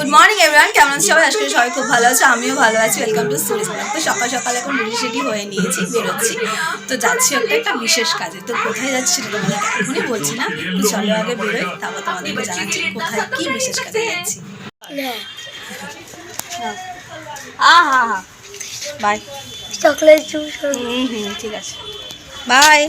Good morning everyone কেমন আছো? সবাই আজকে সবাই খুব ভালো আছে। আমিও ভালো আছি। ওয়েলকাম টু স্টোরিজ তো সকাল সকাল এখন রেডি হয়ে নিয়েছি বেরোচ্ছি। তো যাচ্ছি একটা একটা বিশেষ কাজে। তো কোথায় যাচ্ছি সেটা তোমাদেরকে এখনই বলছি না। চলো আগে বেরোই তারপর তোমাদেরকে জানাচ্ছি কোথায় কি বিশেষ কাজে যাচ্ছি। আ হা হা। Bye chocolate juice. হুম হুম ঠিক আছে। বাই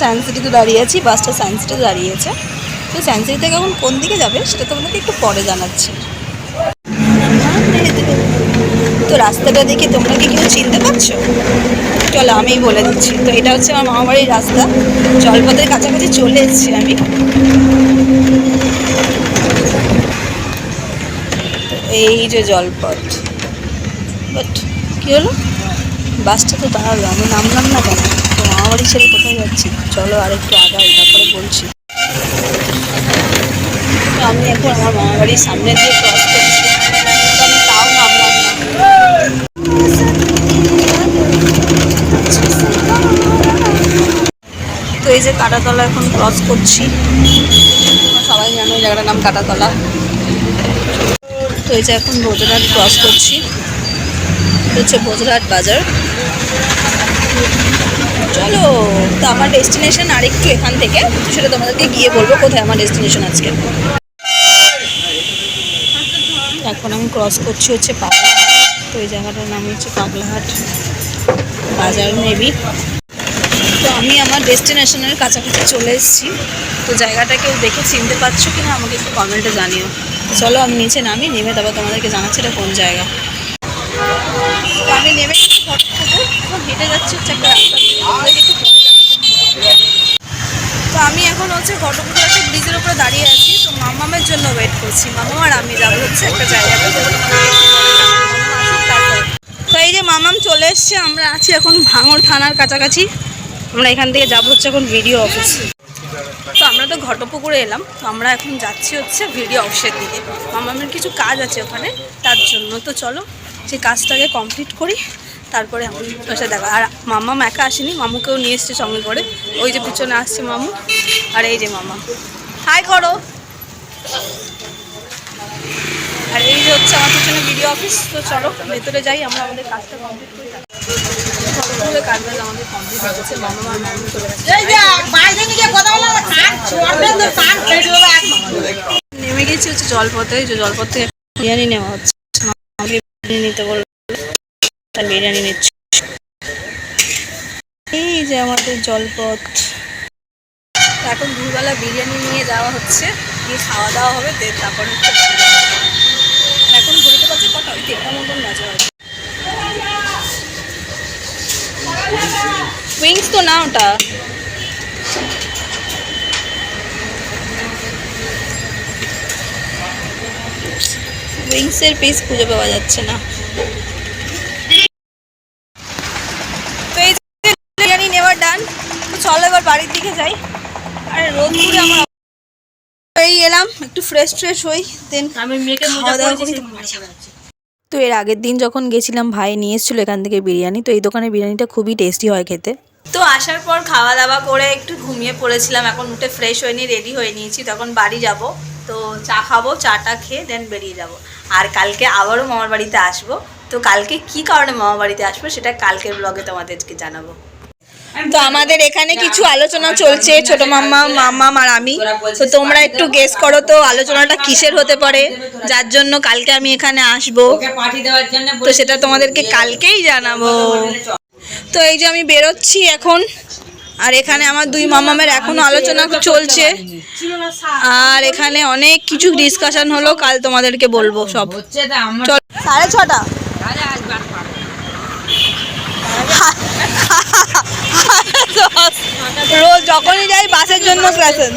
সায়েন্স সিটিতে দাঁড়িয়ে আছি বাসটা সায়েন্স সিটিতে দাঁড়িয়েছে। তো সায়েন্স সিটি থেকে এখন কোন দিকে যাবে সেটা তোমাদেরকে একটু পরে জানাচ্ছি। তো রাস্তাটা দেখে তোমরা কি কেউ চিনতে পারছ? চলো আমিই বলে দিচ্ছি। তো এটা হচ্ছে আমার মামাবাড়ির রাস্তা। জলপথের কাছাকাছি চলে এসেছি আমি। এই যে জলপথ। বাট কী হলো? বাসটা তো দাঁড়াল, আমি নামলাম না কেন? মামাবাড়ি ছেড়ে কোথায় যাচ্ছি? চলো আর একটু আগাই তারপরে বলছি। আমি এখন আমার মামাবাড়ির সামনে দিয়ে ক্রস করছি। তাও তো এই যে কাটাতলা এখন ক্রস করছি। সবাই জানো এই জায়গাটার নাম কাটাতলা। তো এই যে এখন বজরাট ক্রস করছি। হচ্ছে বজরাট বাজার। আমার ডেস্টিনেশন আরেকটু এখান থেকে, সেটা তোমাদেরকে গিয়ে বলব কোথায় আমার ডেস্টিনেশন আজকে। এখন আমি ক্রস করছি হচ্ছে পাগলাহাট। তো এই জায়গাটার নাম হচ্ছে পাগলাহাট বাজার মেবি তো আমি আমার ডেস্টিনেশনের কাছাকাছি চলে এসেছি। তো জায়গাটা কেউ দেখে চিনতে পারছ কিনা আমাকে একটু কমেন্টে জানিও। চলো আমি নিচে নামি নেমে তারপর তোমাদেরকে জানাচ্ছি এটা কোন জায়গা। তো আমি নেমে ফটো এখন হেঁটে যাচ্ছি হচ্ছে একটা রাস্তা দিয়ে তোমাদেরকে একটু পরে জানাচ্ছি তো আমি এখন হচ্ছে ঘটপুকুর একটা ব্রিজের উপরে দাঁড়িয়ে আছি তো মামামের করছি মামাম আর আমি যাব হচ্ছে একটা জায়গাতে। তো এই যে মামাম চলে এসছে, আমরা আছি এখন ভাঙড় থানার কাছাকাছি। আমরা এখান থেকে যাব হচ্ছে এখন ভিডিও অফিস। তো আমরা তো ঘটপুকুরে এলাম, তো আমরা এখন যাচ্ছি হচ্ছে ভিডিও অফিসের দিকে। মামামের কিছু কাজ আছে ওখানে, তার জন্য। তো চলো, সেই কাজটাকে কমপ্লিট করি, তারপরে আমি ওর দেখা। আর মামাম একা আসেনি, মামুকেও নিয়ে এসছে সঙ্গে করে। ওই যে পিছনে আসছে মামু, আর এই যে মামা। হাই করো। আর এই যে হচ্ছে আমার পিছনে বিডিও অফিস তো চলো ভেতরে যাই আমরা আমাদের কাজটা কমপ্লিট করি আমাদের কমপ্লিট হয়ে গেছে মামা আর মামু চলে গেছে। নেমে গেছি হচ্ছে জলপথে যে জলপথ থেকে বিরিয়ানি নেওয়া হচ্ছে। আমাকে বিরিয়ানি নিতে বলল তার বিরিয়ানি নিচ্ছি। এই যে আমাদের জলপথ। এখন দুবেলা বিরিয়ানি নিয়ে যাওয়া হচ্ছে, গিয়ে খাওয়া দাওয়া হবে দেন তারপর হবে। এখন ঘুরতে পারছি কটা ওই দেড়টা মতন বাজে হয়তো। উইংস তো না ওটা। উইংসের পিস খুঁজে পাওয়া যাচ্ছে না। তো এই বিরিয়ানি নেওয়ার ডান চলো এবার বাড়ির দিকে যাই। আর আমার এই এলাম একটু ফ্রেশ ফ্রেশ হই দেন আমি মেয়েকে খাওয়া দাওয়া করি তারপর বাড়ি যাব। তো এর আগের দিন যখন গেছিলাম ভাই নিয়ে এসেছিল এখান থেকে বিরিয়ানি। তো এই দোকানে বিরিয়ানিটা খুবই টেস্টি হয় খেতে। তো আসার পর খাওয়া দাওয়া করে একটু ঘুমিয়ে পড়েছিলাম। এখন উঠে ফ্রেশ হয়ে নিয়ে রেডি হয়ে নিয়েছি। তখন বাড়ি যাব। তো চা খাব চাটা খেয়ে দেন বেরিয়ে যাব। আর কালকে আবারও মামার বাড়িতে আসব। তো কালকে কি কারণে মামার বাড়িতে আসব সেটা কালকের ব্লগে তোমাদেরকে জানাব। তো আমাদের এখানে কিছু আলোচনা চলছে ছোট মাম্মা মাম্মাম আর আমি। তো তোমরা একটু গেস করো তো আলোচনাটা কিসের হতে পারে? যার জন্য কালকে আমি এখানে আসব। তো সেটা তোমাদেরকে কালকেই জানাব। তো এই যে আমি বেরোচ্ছি এখন। আর এখানে আমার দুই মামামের এখনও আলোচনা চলছে। আর এখানে অনেক কিছু ডিসকাশন হলো কাল তোমাদেরকে বলব সব। সাড়ে ছটা আরে আজ বাস পাবে। রোজ যখনই যাই, বাসের জন্য ক্লাসেন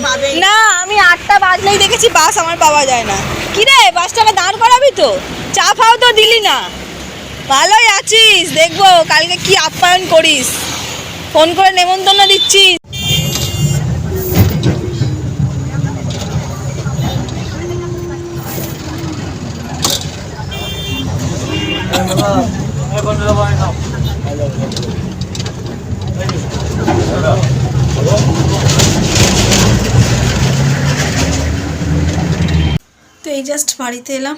না, আমি আটটা বাজলেই দেখেছি বাস আমার পাওয়া যায় না। কি রে, বাসটাকে দাঁড় করাবি তো? চা ফাও তো দিলি না। ভালোই আছিস, দেখব, কালকে কি আপ্যায়ন করিস। ফোন করে নেমন্তন্ন দিচ্ছিস তো এই জাস্ট বাড়িতে এলাম।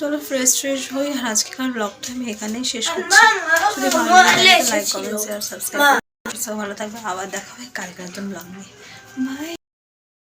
চলো ফ্রেশ ফ্রেশ হই। আর আজকেকার ব্লগটা আমি এখানেই শেষ করছি। যদি ভালো লাগে লাইক কমেন্ট শেয়ার সাবস্ক্রাইব সব ভালো থাকবে। আবার দেখা হবে কালকের একজন ব্লগ নিয়ে। বাই